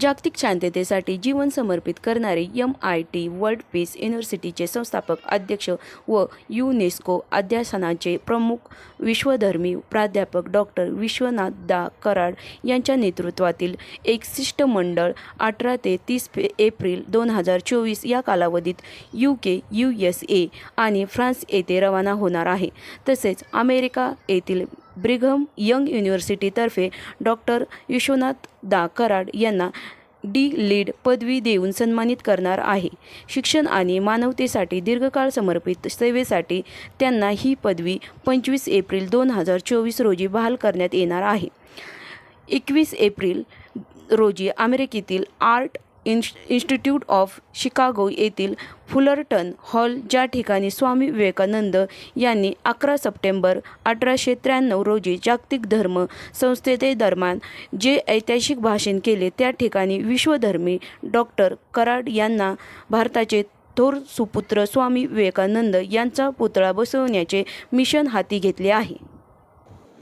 जागतिक शांततेसाठी जीवन समर्पित करणारे M I T world peace युनिव्हर्सिटीचे संस्थापक अध्यक्ष व युनेस्को अध्यासनाचे प्रमुख विश्वधर्मी प्राध्यापक डॉक्टर विश्वनाथ दा कराड यांच्या नेतृत्वातील एक शिष्टमंडळ अठरा ते तीस एप्रिल दोन हजार चोवीस या कालावधीत U K U S A आणि फ्रान्स येथे रवाना होणार आहे. तसेच अमेरिका येथील ब्रिघम यंग युनिव्हर्सिटीतर्फे डॉक्टर विश्वनाथ दा कराड यांना डी लीड पदवी देऊन सन्मानित करणार आहे. शिक्षण आणि मानवतेसाठी दीर्घकाळ समर्पित सेवेसाठी त्यांना ही पदवी पंचवीस एप्रिल दोन हजार चोवीस रोजी बहाल करण्यात येणार आहे. एकवीस एप्रिल रोजी अमेरिकेतील आर्ट इन्श इन्स्टिट्यूट ऑफ शिकागो येथील फुलरटन हॉल ज्या ठिकाणी स्वामी विवेकानंद यांनी अकरा सप्टेंबर अठराशे त्र्याण्णव रोजी जागतिक धर्म संस्थेदरम्यान जे ऐतिहासिक भाषण केले त्या ठिकाणी विश्वधर्मी डॉक्टर कराड यांना भारताचे थोर सुपुत्र स्वामी विवेकानंद यांचा पुतळा बसवण्याचे मिशन हाती घेतले आहे.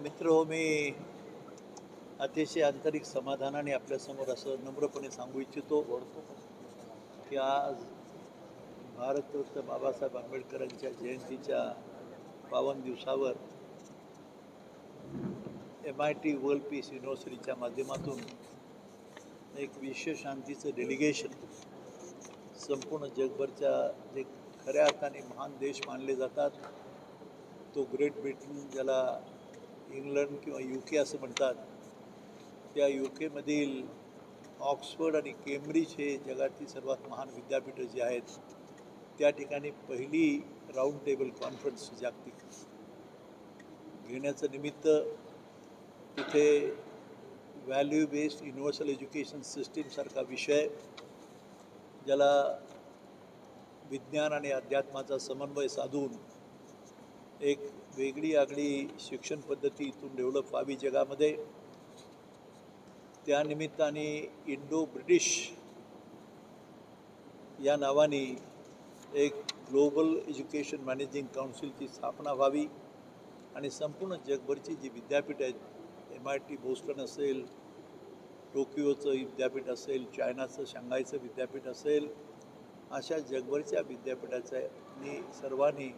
मित्र मी अतिशय आंतरिक समाधानाने आपल्यासमोर असं नम्रपणे सांगू इच्छितो की आज भारतरत्न बाबासाहेब आंबेडकरांच्या जयंतीच्या पावन दिवसावर M I T world peace युनिव्हर्सिटीच्या माध्यमातून एक विश्वशांतीचं डेलिगेशन संपूर्ण जगभरच्या जे खऱ्या अर्थाने महान देश मानले जातात तो ग्रेट ब्रिटन ज्याला इंग्लंड किंवा यू के असं म्हणतात त्या यू केमधील ऑक्सफर्ड आणि केम्ब्रिज हे जगातील सर्वात महान विद्यापीठं जी आहेत त्या ठिकाणी पहिली राऊंड टेबल कॉन्फरन्स जागतिक घेण्याचं निमित्त तिथे व्हॅल्यू बेस्ड युनिव्हर्सल एज्युकेशन सिस्टीमसारखा विषय ज्याला विज्ञान आणि अध्यात्माचा समन्वय साधून एक वेगळी आगळी शिक्षण पद्धती इथून डेव्हलप व्हावी जगामध्ये. त्या निमित्ताने इंडो ब्रिटिश या नावाने एक ग्लोबल एज्युकेशन मॅनेजिंग काउन्सिलची स्थापना व्हावी आणि संपूर्ण जगभरची जी विद्यापीठ आहेत एम आय टी बोस्टन असेल टोकियोचं विद्यापीठ असेल चायनाचं शांघायचं विद्यापीठ असेल अशा जगभरच्या विद्यापीठाच्या सर्वांनी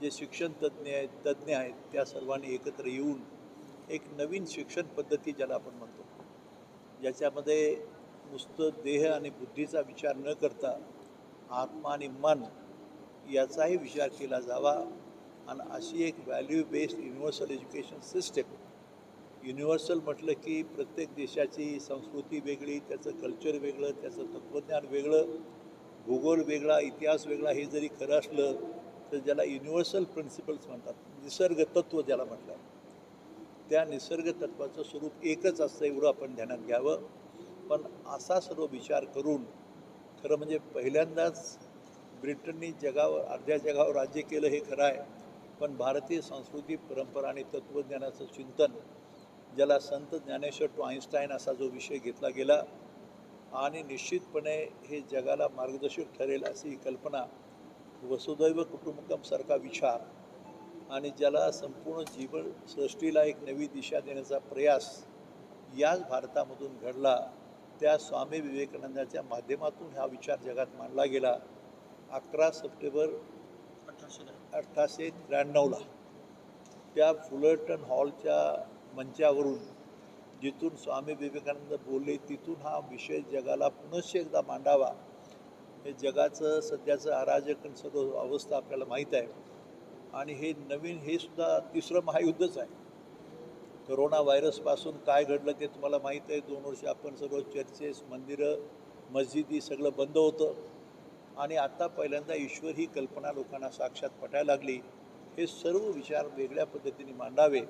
जे शिक्षण तज्ज्ञ आहेत तज्ज्ञ आहेत त्या सर्वांनी एकत्र येऊन एक नवीन शिक्षण पद्धती ज्याला आपण म्हणतो ज्याच्यामध्ये नुसतं देह आणि बुद्धीचा विचार न करता आत्मा आणि मन याचाही विचार केला जावा. आणि अशी एक value based universal education system universal म्हटलं की प्रत्येक देशाची संस्कृती वेगळी त्याचं कल्चर वेगळं त्याचं तत्त्वज्ञान वेगळं भूगोल वेगळा इतिहास वेगळा हे जरी खरं असलं तर ज्याला युनिव्हर्सल प्रिन्सिपल्स म्हणतात निसर्ग तत्त्व ज्याला म्हटलं त्या निसर्ग तत्त्वाचं स्वरूप एकच असतं एवढं आपण ध्यानात घ्यावं. पण असा सर्व विचार करून खरं म्हणजे पहिल्यांदाच ब्रिटननी जगावर अर्ध्या जगावर राज्य केलं हे खरं आहे. पण भारतीय संस्कृती परंपरा आणि तत्त्वज्ञानाचं चिंतन ज्याला संत ज्ञानेश्वर टू आईन्स्टाईन असा जो विषय घेतला गेला आणि निश्चितपणे हे जगाला मार्गदर्शक ठरेल अशी कल्पना वसुदैव कुटुंबकमसारखा विचार आणि ज्याला संपूर्ण जीवन सृष्टीला एक नवी दिशा देण्याचा प्रयास याच भारतामधून घडला त्या स्वामी विवेकानंदाच्या माध्यमातून हा विचार जगात मांडला गेला. अकरा सप्टेंबर अठराशे त्र्याण्णवला त्या फुलरटन हॉलच्या मंचावरून जिथून स्वामी विवेकानंद बोलले तिथून हा विषय जगाला पुनश्च एकदा मांडावा. हे जगाचं सध्याचं अराजक सगळं सर्व अवस्था आपल्याला माहीत आहे. आणि हे नवीन हे सुद्धा तिसरं महायुद्धच आहे. करोना व्हायरसपासून काय घडलं ते तुम्हाला माहीत आहे. दोन वर्ष आपण सर्व चर्चेस मंदिरं मस्जिदी सगळं बंद होतं. आणि आता पहिल्यांदा ईश्वर ही कल्पना लोकांना साक्षात पटायला लागली. हे सर्व विचार वेगळ्या पद्धतीने मांडावे.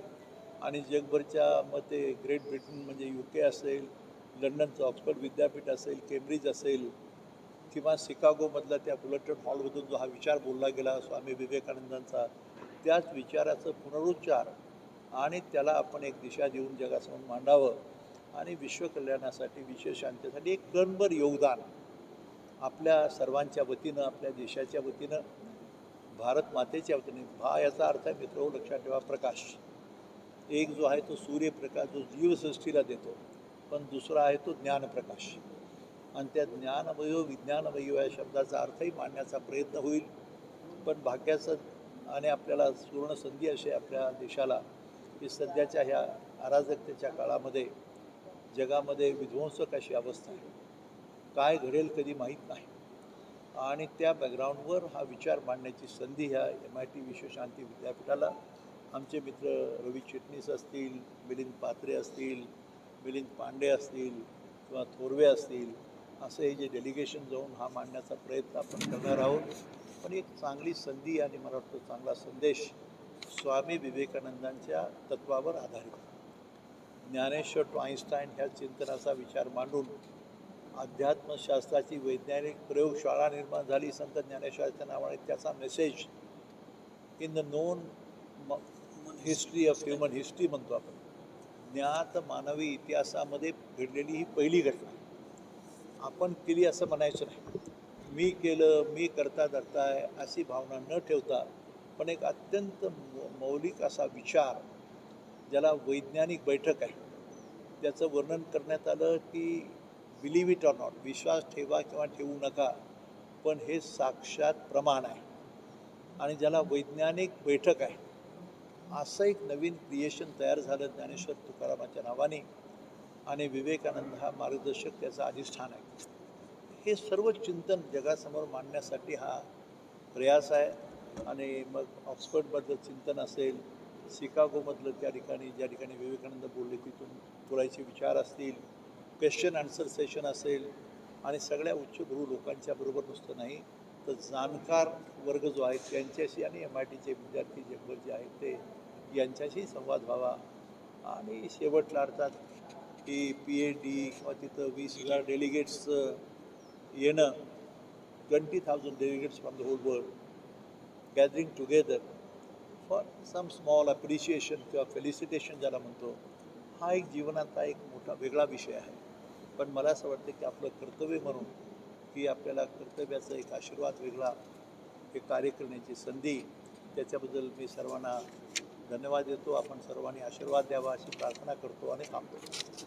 आणि जगभरच्या मते ग्रेट ब्रिटन म्हणजे यू के असेल लंडनचं ऑक्सफर्ड विद्यापीठ असेल केम्ब्रिज असेल किंवा शिकागोमधला त्या बुलेटेड हॉलमधून जो हा विचार बोलला गेला स्वामी विवेकानंदांचा त्याच विचाराचं पुनरुच्चार आणि त्याला आपण एक दिशा देऊन जगासमोर मांडावं आणि विश्वकल्याणासाठी विश्व शांतीसाठी एक कणभर योगदान आपल्या सर्वांच्या वतीनं आपल्या देशाच्या वतीनं भारत मातेच्या वतीने भा याचा अर्थ आहे मित्र लक्षात ठेवा प्रकाश. एक जो आहे तो सूर्यप्रकाश जो जीवसृष्टीला देतो पण दुसरा आहे तो ज्ञानप्रकाश. आणि त्या ज्ञानमयो विज्ञानमयो या शब्दाचा अर्थही मांडण्याचा प्रयत्न होईल. पण भाग्याचं आणि आपल्याला सुवर्ण संधी अशी आपल्या देशाला की सध्याच्या ह्या अराजकतेच्या काळामध्ये जगामध्ये विध्वंसक अशी अवस्था आहे. काय घडेल कधी माहीत नाही. आणि त्या बॅकग्राऊंडवर हा विचार मांडण्याची संधी ह्या एम आय टी विश्वशांती विद्यापीठाला आमचे मित्र रवी चिटणीस असतील मिलिंद पात्रे असतील मिलिंद पांडे असतील किंवा थोरवे असतील असं हे जे डेलिगेशन जाऊन हा मांडण्याचा प्रयत्न आपण करणार आहोत. पण एक चांगली संधी आणि मला वाटतं चांगला संदेश स्वामी विवेकानंदांच्या तत्वावर आधारित ज्ञानेश्वर टू आईन्स्टाईन ह्या चिंतनाचा विचार मांडून अध्यात्मशास्त्राची वैज्ञानिक प्रयोगशाळा निर्माण झाली. संत ज्ञानेश्वराच्या नावाने त्याचा message in the known history of human history म्हणतो आपण. ज्ञात मानवी इतिहासामध्ये घडलेली ही पहिली घटना. आपण केली असं म्हणायचं नाही. मी केलं मी करता धरताय अशी भावना न ठेवता पण एक अत्यंत मौलिक असा विचार ज्याला वैज्ञानिक बैठक आहे त्याचं वर्णन करण्यात आलं की बिलीव्ह इट ऑर नॉट विश्वास ठेवा किंवा ठेवू नका पण हे साक्षात प्रमाण आहे. आणि ज्याला वैज्ञानिक बैठक आहे असं एक नवीन क्रिएशन तयार झालं ज्ञानेश्वर तुकारामाच्या नावाने. आणि विवेकानंद हा मार्गदर्शक त्याचा अधिष्ठान आहे. हे सर्व चिंतन जगासमोर मांडण्यासाठी हा प्रयास आहे. आणि मग ऑक्सफर्डमधलं चिंतन असेल शिकागोमधलं त्या ठिकाणी ज्या ठिकाणी विवेकानंद बोलले तिथून बोलायचे विचार असतील क्वेश्चन आन्सर सेशन असेल आणि सगळ्या उच्चभ्रू लोकांच्या बरोबर नुसतं नाही तर जाणकार वर्ग जो आहे त्यांच्याशी आणि एम आय टीचे विद्यार्थी जगभर जे आहेत ते यांच्याशी संवाद व्हावा. आणि शेवटला अर्थात की पी ए डी किंवा तिथं वीस हजार डेलिगेट्सचं येणं twenty thousand delegates from the whole world gathering together for some small appreciation किंवा फेलिसिटेशन ज्याला म्हणतो हा एक जीवनाचा एक मोठा वेगळा विषय आहे. पण मला असं वाटतं की आपलं कर्तव्य म्हणून की आपल्याला कर्तव्याचा एक आशीर्वाद वेगळा हे कार्य करण्याची संधी त्याच्याबद्दल मी सर्वांना धन्यवाद देतो. आपण सर्वांनी आशीर्वाद द्यावा अशी प्रार्थना करतो आणि थांबतो.